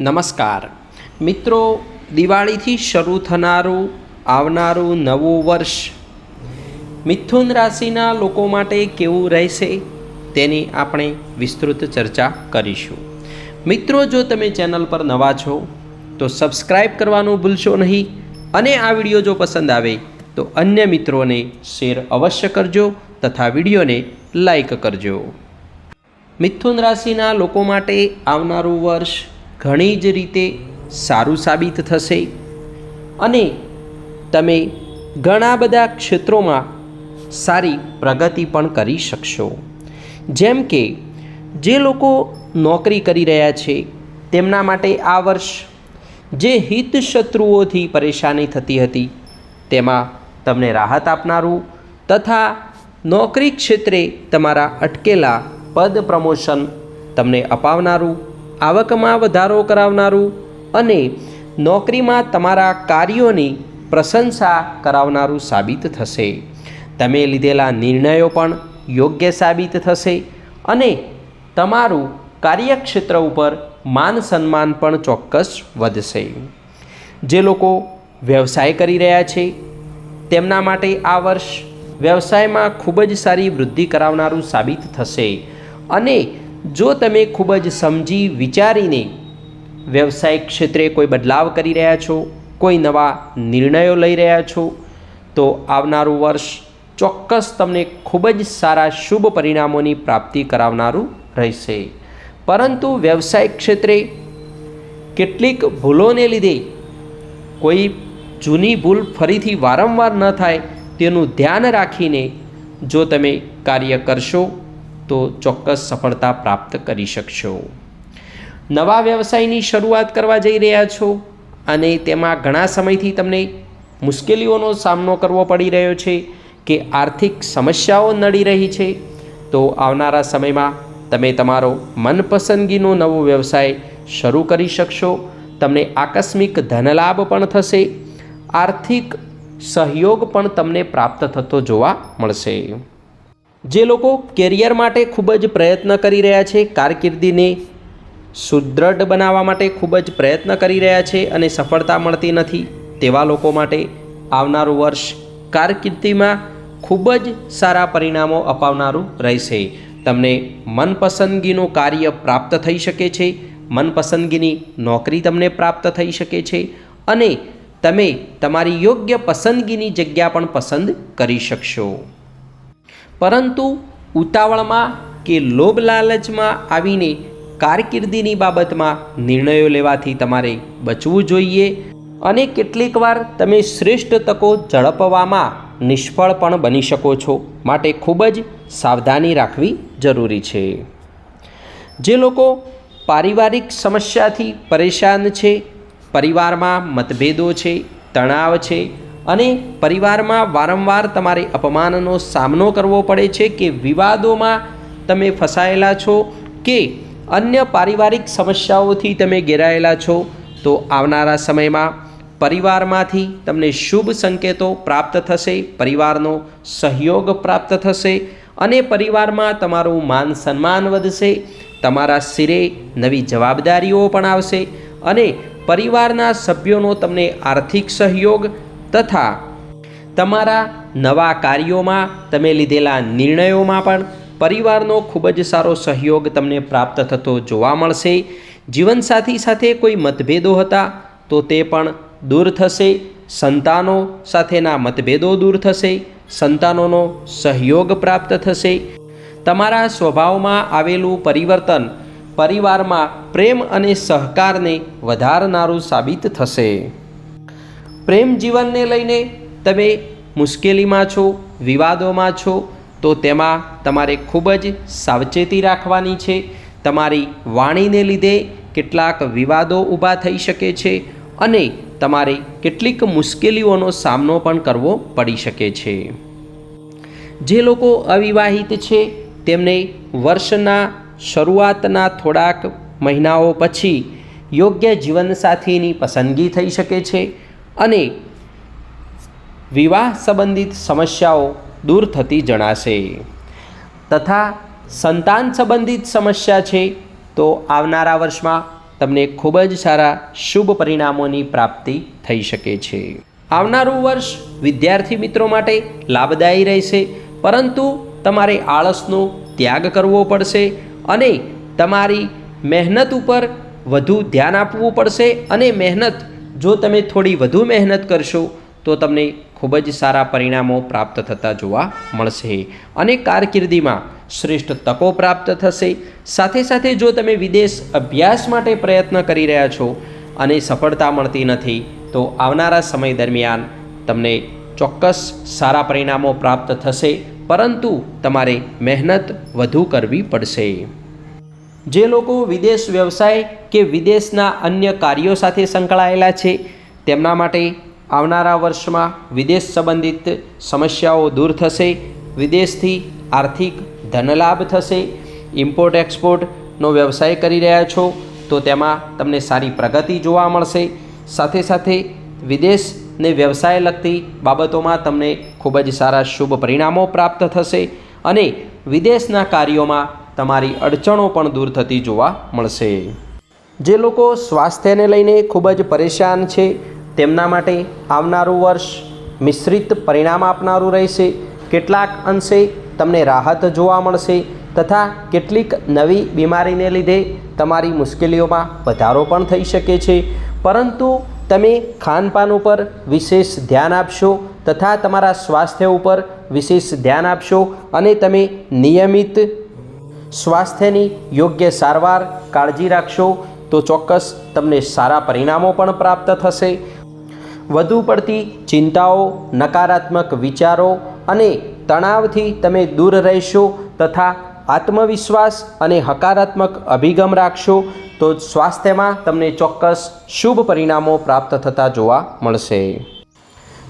નમસ્કાર. મિત્રો, દિવાળીથી શરૂ થનારું, આવનારું નવું વર્ષ મિથુન રાશિના લોકો માટે કેવું રહેશે તેની આપણે વિસ્તૃત ચર્ચા કરીશું. મિત્રો, જો તમે ચેનલ પર નવા છો, તો સબસ્ક્રાઈબ કરવાનું ભૂલશો નહીં અને આ વીડિયો જો પસંદ આવે, તો અન્ય મિત્રોને શેર અવશ્ય કરજો તથા વિડીયોને લાઈક કરજો. મિથુન રાશિના લોકો માટે આવનારું વર્ષ ઘણી જ રીતે સારું સાબિત થશે. અને તમે ઘણા બધા ક્ષેત્રોમાં સારી પ્રગતિ પણ કરી શકશો. જેમ કે, જે લોકો નોકરી કરી રહ્યા છે, તેમના માટે આ વર્ષ જે હિત શત્રુઓથી પરેશાની થતી હતી, તેમાં તમને રાહત આપનારું તથા નોકરી ક્ષેત્રે તમારા અટકેલા પદ પ્રમોશન તમને અપાવનારું આવકમાં વધારો કરાવનારું અને નોકરીમાં તમારા કાર્યોની પ્રશંસા કરાવનારું સાબિત થશે. તમે લીધેલા નિર્ણયો પણ યોગ્ય સાબિત થશે અને તમારું કાર્યક્ષેત્ર ઉપર માન સન્માન પણ ચોક્કસ વધશે. જે લોકો વ્યવસાય કરી રહ્યા છે, તેમના માટે આ વર્ષ વ્યવસાયમાં ખૂબ જ સારી વૃદ્ધિ કરાવનારું સાબિત થશે અને જો તમે ખૂબ જ સમજી વિચારીને વ્યવસાયિક ક્ષેત્રે કોઈ બદલાવ કરી રહ્યા છો, કોઈ નવા નિર્ણયો લઈ રહ્યા છો, તો આવનારું વર્ષ ચોક્કસ તમને ખૂબ જ સારા શુભ પરિણામોની પ્રાપ્તિ કરાવનારું રહેશે. પરંતુ વ્યવસાયિક ક્ષેત્રે કેટલીક ભૂલોને લીધે કોઈ જૂની ભૂલ ફરીથી વારંવાર ન થાય તેનું ધ્યાન રાખીને જો તમે કાર્ય કરશો તો ચોક્કસ સફળતા પ્રાપ્ત કરી શકશો. નવા વ્યવસાયની શરૂઆત કરવા જઈ રહ્યા છો અને તેમાં ઘણા સમયથી તમને મુશ્કેલીઓનો સામનો કરવો પડી રહ્યો છે કે આર્થિક સમસ્યાઓ નડી રહી છે, તો આવનારા સમયમાં તમે તમારો મનપસંદગીનો નવો વ્યવસાય શરૂ કરી શકશો. તમને આકસ્મિક ધનલાભ પણ થશે, આર્થિક સહયોગ પણ તમને પ્રાપ્ત થતો જોવા મળશે. જે લોકો કેરિયર માટે ખૂબ જ પ્રયત્ન કરી રહ્યા છે, કારકિર્દીને સુદૃઢ બનાવવા માટે ખૂબ જ પ્રયત્ન કરી રહ્યા છે અને સફળતા મળતી નથી, તેવા લોકો માટે આવનારું વર્ષ કારકિર્દીમાં ખૂબ જ સારા પરિણામો અપાવનારું રહેશે. તમને મનપસંદગીનું કાર્ય પ્રાપ્ત થઈ શકે છે, મનપસંદગીની નોકરી તમને પ્રાપ્ત થઈ શકે છે અને તમે તમારી યોગ્ય પસંદગીની જગ્યા પણ પસંદ કરી શકશો. પરંતુ ઉતાવળમાં કે લોભ લાલચમાં આવીને કારકિર્દીની બાબતમાં નિર્ણયો લેવાથી તમારે બચવું જોઈએ અને કેટલીક વાર તમે શ્રેષ્ઠ તકો ઝડપવામાં નિષ્ફળ પણ બની શકો છો. માટે ખૂબ જ સાવધાની રાખવી જરૂરી છે. જે લોકો પારિવારિક સમસ્યાથી પરેશાન છે, પરિવારમાં મતભેદો છે, તણાવ છે અને પરિવારમાં વારંવાર તમારે અપમાનનો સામનો કરવો પડે છે કે વિવાદોમાં તમે ફસાયેલા છો કે અન્ય પારિવારિક સમસ્યાઓથી તમે ઘેરાયેલા છો, તો આવનારા સમયમાં પરિવારમાંથી તમને શુભ સંકેતો પ્રાપ્ત થશે, પરિવારનો સહયોગ પ્રાપ્ત થશે અને પરિવારમાં તમારું માન સન્માન વધશે, તમારા સિરે નવી જવાબદારીઓ પણ આવશે અને પરિવારના સભ્યોનો તમને આર્થિક સહયોગ તથા તમારા નવા કાર્યોમાં તમે લીધેલા નિર્ણયોમાં પણ પરિવારનો ખૂબ જ સારો સહયોગ તમને પ્રાપ્ત થતો જોવા મળશે. જીવનસાથી સાથે કોઈ મતભેદો હતા તો તે પણ દૂર થશે. સંતાનો સાથેના મતભેદો દૂર થશે. સંતાનોનો સહયોગ પ્રાપ્ત થશે. તમારા સ્વભાવમાં આવેલું પરિવર્તન પરિવારમાં પ્રેમ અને સહકારને વધારનારું સાબિત થશે. પ્રેમ જીવનને લઈને તમે મુશ્કેલીમાં છો, વિવાદોમાં છો, તો તેમાં તમારે ખૂબ જ સાવચેતી રાખવાની છે. તમારી વાણીને લીધે કેટલાક વિવાદો ઊભા થઈ શકે છે અને તમારે કેટલીક મુશ્કેલીઓનો સામનો પણ કરવો પડી શકે છે. જે લોકો અવિવાહિત છે, તેમને વર્ષના શરૂઆતના થોડાક મહિનાઓ પછી યોગ્ય જીવનસાથીની પસંદગી થઈ શકે છે. અને વિવાહ સંબંધિત સમસ્યાઓ દૂર થતી જણાશે. તથા સંતાન સંબંધિત સમસ્યા છે તો આવનારા વર્ષમાં તમને ખૂબ જ સારા શુભ પરિણામોની પ્રાપ્તિ થઈ શકે છે. આવનારું વર્ષ વિદ્યાર્થી મિત્રો માટે લાભદાયી રહેશે, પરંતુ તમારે આળસનો ત્યાગ કરવો પડશે અને તમારી મહેનત ઉપર વધુ ધ્યાન આપવું પડશે અને મહેનત જો તમે થોડી વધુ મહેનત કરશો, તો તમને ખૂબ જ સારા પરિણામો પ્રાપ્ત થતા જોવા મળશે. અને કારકિર્દીમાં શ્રેષ્ઠ તકો પ્રાપ્ત થશે. સાથે સાથે જો તમે વિદેશ અભ્યાસ માટે પ્રયત્ન કરી રહ્યા છો અને સફળતા મળતી નથી, તો આવનારા સમય દરમિયાન તમને ચોક્કસ સારા પરિણામો પ્રાપ્ત થશે, પરંતુ તમારે મહેનત વધુ કરવી પડશે. જે લોકો વિદેશ વ્યવસાય કે વિદેશના અન્ય કાર્યો સાથે સંકળાયેલા છે, તેમના માટે આવનારા વર્ષમાં વિદેશ સંબંધિત સમસ્યાઓ દૂર થશે, વિદેશથી આર્થિક ધનલાભ થશે ઇમ્પોર્ટ એક્સપોર્ટનો વ્યવસાય કરી રહ્યા છો, તો તેમાં તમને સારી પ્રગતિ જોવા મળશે. સાથે સાથે વિદેશને વ્યવસાય લગતી બાબતોમાં તમને ખૂબ જ સારા શુભ પરિણામો પ્રાપ્ત થશે અને વિદેશના કાર્યોમાં તમારી અડચણો પણ દૂર થતી જોવા મળશે. જે લોકો સ્વાસ્થ્યને લઈને ખૂબ જ પરેશાન છે, તેમના માટે આવનારું વર્ષ મિશ્રિત પરિણામ આપનારું રહેશે. કેટલાક અંશે તમને રાહત જોવા મળશે તથા કેટલીક નવી બીમારીને લીધે તમારી મુશ્કેલીઓમાં વધારો પણ થઈ શકે છે. પરંતુ તમે ખાનપાન ઉપર વિશેષ ધ્યાન આપશો તથા તમારા સ્વાસ્થ્ય ઉપર વિશેષ ધ્યાન આપશો અને તમે નિયમિત સ્વાસ્થ્યની યોગ્ય સારવાર, કાળજી રાખશો, તો ચોક્કસ તમને સારા પરિણામો પણ પ્રાપ્ત થશે. વધુ પડતી ચિંતાઓ, નકારાત્મક વિચારો અને તણાવથી તમે દૂર રહેશો તથા આત્મવિશ્વાસ અને હકારાત્મક અભિગમ રાખશો, તો સ્વાસ્થ્યમાં તમને ચોક્કસ શુભ પરિણામો પ્રાપ્ત થતા જોવા મળશે.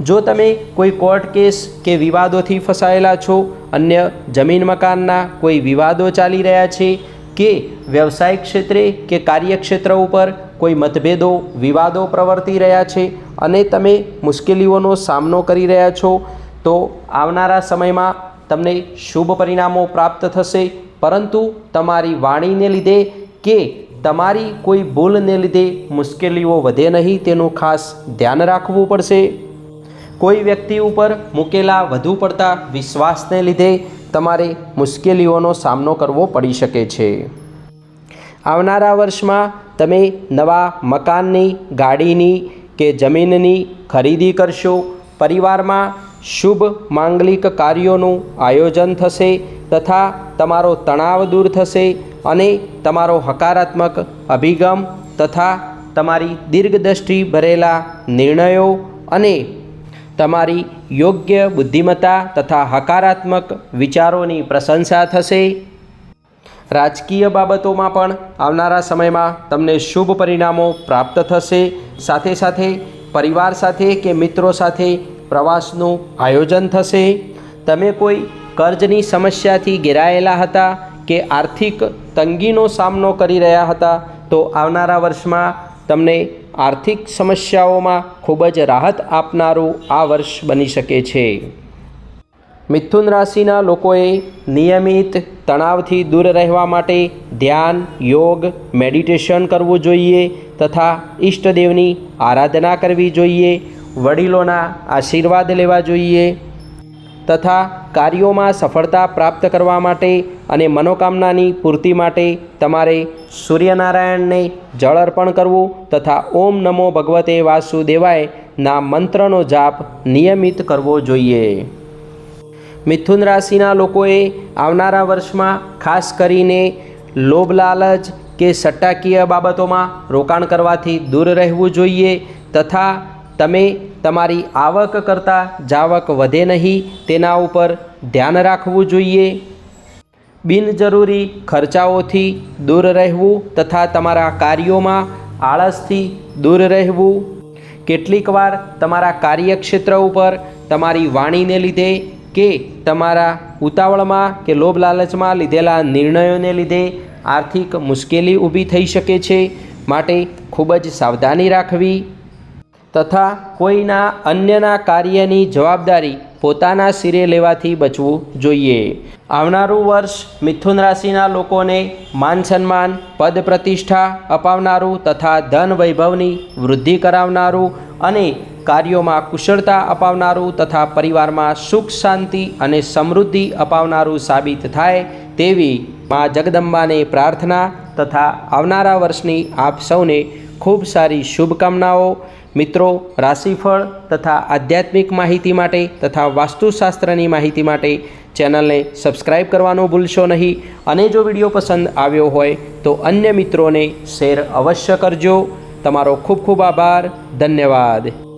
જો તમે કોઈ કોર્ટ કેસ કે વિવાદોથી ફસાયેલા છો, અન્ય જમીન મકાનના કોઈ વિવાદો ચાલી રહ્યા છે કે વ્યવસાયિક ક્ષેત્રે કે કાર્યક્ષેત્ર ઉપર કોઈ મતભેદો, વિવાદો પ્રવર્તી રહ્યા છે અને તમે મુશ્કેલીઓનો સામનો કરી રહ્યા છો, તો આવનારા સમયમાં તમને શુભ પરિણામો પ્રાપ્ત થશે. પરંતુ તમારી વાણીને લીધે કે તમારી કોઈ ભૂલને લીધે મુશ્કેલીઓ વધે નહીં, તેનું ખાસ ધ્યાન રાખવું પડશે. કોઈ વ્યક્તિ ઉપર મૂકેલા વધુ પડતા વિશ્વાસને લીધે તમારે મુશ્કેલીઓનો સામનો કરવો પડી શકે છે. આવનારા વર્ષમાં તમે નવા મકાનની, ગાડીની કે જમીનની ખરીદી કરશો. પરિવારમાં શુભ માંગલિક કાર્યોનું આયોજન થશે તથા તમારો તણાવ દૂર થશે અને તમારો હકારાત્મક અભિગમ તથા તમારી દીર્ઘદ્રષ્ટિ ભરેલા નિર્ણયો અને તમારી યોગ્ય બુદ્ધિમત્તા તથા હકારાત્મક વિચારોની પ્રશંસા થશે. રાજકીય બાબતોમાં પણ આવનારા સમયમાં તમને શુભ પરિણામો પ્રાપ્ત થશે. સાથે સાથે પરિવાર સાથે કે મિત્રો સાથે પ્રવાસનું આયોજન થશે. તમે કોઈ કર્જની સમસ્યાથી ઘેરાયેલા હતા કે આર્થિક તંગીનો સામનો કરી રહ્યા હતા, તો આવનારા વર્ષમાં તમને આર્થિક સમસ્યાઓમાં ખૂબ જ રાહત આપનારું આ વર્ષ બની શકે છે. મિથુન રાશિના લોકોએ નિયમિત તણાવથી દૂર રહેવા માટે ધ્યાન, યોગ, મેડિટેશન કરવું જોઈએ તથા ઈષ્ટદેવની આરાધના કરવી જોઈએ, વડીલોના આશીર્વાદ લેવા જોઈએ. તથા કાર્યોમાં સફળતા પ્રાપ્ત કરવા માટે અને મનોકામનાની પૂર્તિ માટે તમારે સૂર્યનારાયણને જળ અર્પણ કરવું તથા ઓમ નમો ભગવતે વાસુદેવાય ના મંત્રનો જાપ નિયમિત કરવો જોઈએ. મિથુન રાશિના લોકોએ આવનારા વર્ષમાં ખાસ કરીને લોભ લાલચ કે સટ્ટાકીય બાબતોમાં રોકાણ કરવાથી દૂર રહેવું જોઈએ તથા તમે તમારી આવક કરતાં જાવક વધે નહીં, તેના ઉપર ધ્યાન રાખવું જોઈએ. બિનજરૂરી ખર્ચાઓથી દૂર રહેવું તથા તમારા કાર્યોમાં આળસથી દૂર રહેવું. કેટલીક વાર તમારા કાર્યક્ષેત્ર ઉપર તમારી વાણીને લીધે કે તમારા ઉતાવળમાં કે લોભ લાલચમાં લીધેલા નિર્ણયોને લીધે આર્થિક મુશ્કેલી ઊભી થઈ શકે છે. માટે ખૂબ જ સાવધાની રાખવી. તથા કોઈના અન્યના કાર્યની જવાબદારી પોતાના શિરે લેવાથી બચવું જોઈએ. આવનારું વર્ષ મિથુન રાશિના લોકોને માન સન્માન, પદ પ્રતિષ્ઠા અપાવનારું તથા ધન વૈભવની વૃદ્ધિ કરાવનારું અને કાર્યોમાં કુશળતા અપાવનારું તથા પરિવારમાં સુખ, શાંતિ અને સમૃદ્ધિ અપાવનારું સાબિત થાય તેવી મા જગદંબાને પ્રાર્થના તથા આવનારા વર્ષની આપ સૌને ખૂબ સારી શુભકામનાઓ. મિત્રો, રાશિફળ તથા આધ્યાત્મિક માહિતી માટે તથા વાસ્તુશાસ્ત્રની માહિતી માટે ચેનલને સબસ્ક્રાઈબ કરવાનું ભૂલશો નહીં. અને જો વીડિયો પસંદ આવ્યો હોય, તો અન્ય મિત્રોને શેર અવશ્ય કરજો. તમારો ખૂબ ખૂબ આભાર. ધન્યવાદ.